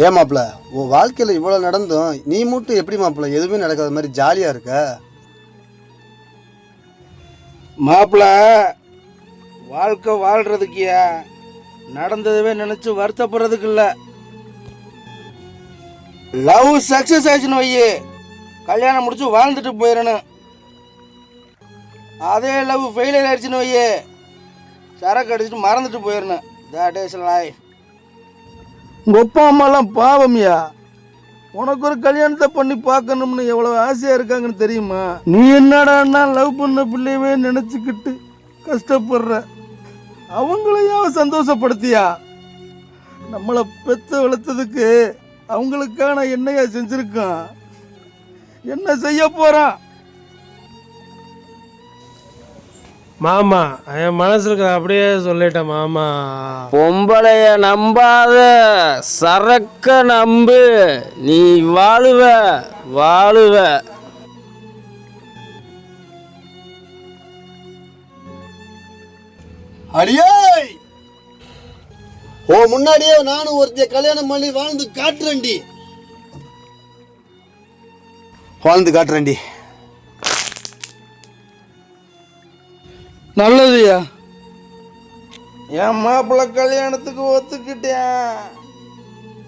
ஏன் மாப்பிள உன் வாழ்க்கையில் இவ்வளோ நடந்தும் நீ மட்டும் எப்படி மாப்பிள எதுவுமே நடக்காத மாதிரி ஜாலியாக இருக்க? மாப்பிள்ள வாழ்க்கை வாழ்கிறதுக்கியா நடந்ததவே நினச்சி வருத்தப்படுறதுக்கு இல்லை. லவ் சக்ஸஸ் ஆச்சுன்னு வையே. கல்யாணம் முடிச்சு வாழ்ந்துட்டு போயிடணும் அதே லவ் ஃபெயிலியர் ஆயிடுச்சுன்னு வையே. சரக்கு அடிச்சுட்டு மறந்துட்டு போயிடணும் தட் இஸ் லைஃப் உங்கள் அப்பா அம்மாலாம் பாவம்யா. உனக்கு ஒரு கல்யாணத்தை பண்ணி பார்க்கணும்னு எவ்வளோ ஆசையாக இருக்காங்கன்னு தெரியுமா? நீ என்னடான்னா லவ் பண்ண பிள்ளையவே நினச்சிக்கிட்டு கஷ்டப்படுற? அவங்களையும் சந்தோஷப்படுத்தியா? நம்மளை பெத்து வளர்த்ததுக்கு அவங்களுக்கான என்னையா செஞ்சுருக்கான்? என்ன செய்ய போகிறான் மாமா என் மனசுல இருக்கிற அப்படியே சொல்லிட்டேன் மாமா. பொம்பளைய நம்பாத சரக்க நம்பு நீ வாழுவ வாழுவ. அடியே ஓ முன்னாடியே நானும் ஒருத்தைய கல்யாணம் பண்ணி வாழ்ந்து காட்டுறேன்டி. வாழ்ந்து காட்டுறேன்டி. நல்லதுயா. என் மாப்பிள்ள கல்யாணத்துக்கு ஒத்துக்கிட்டேன்.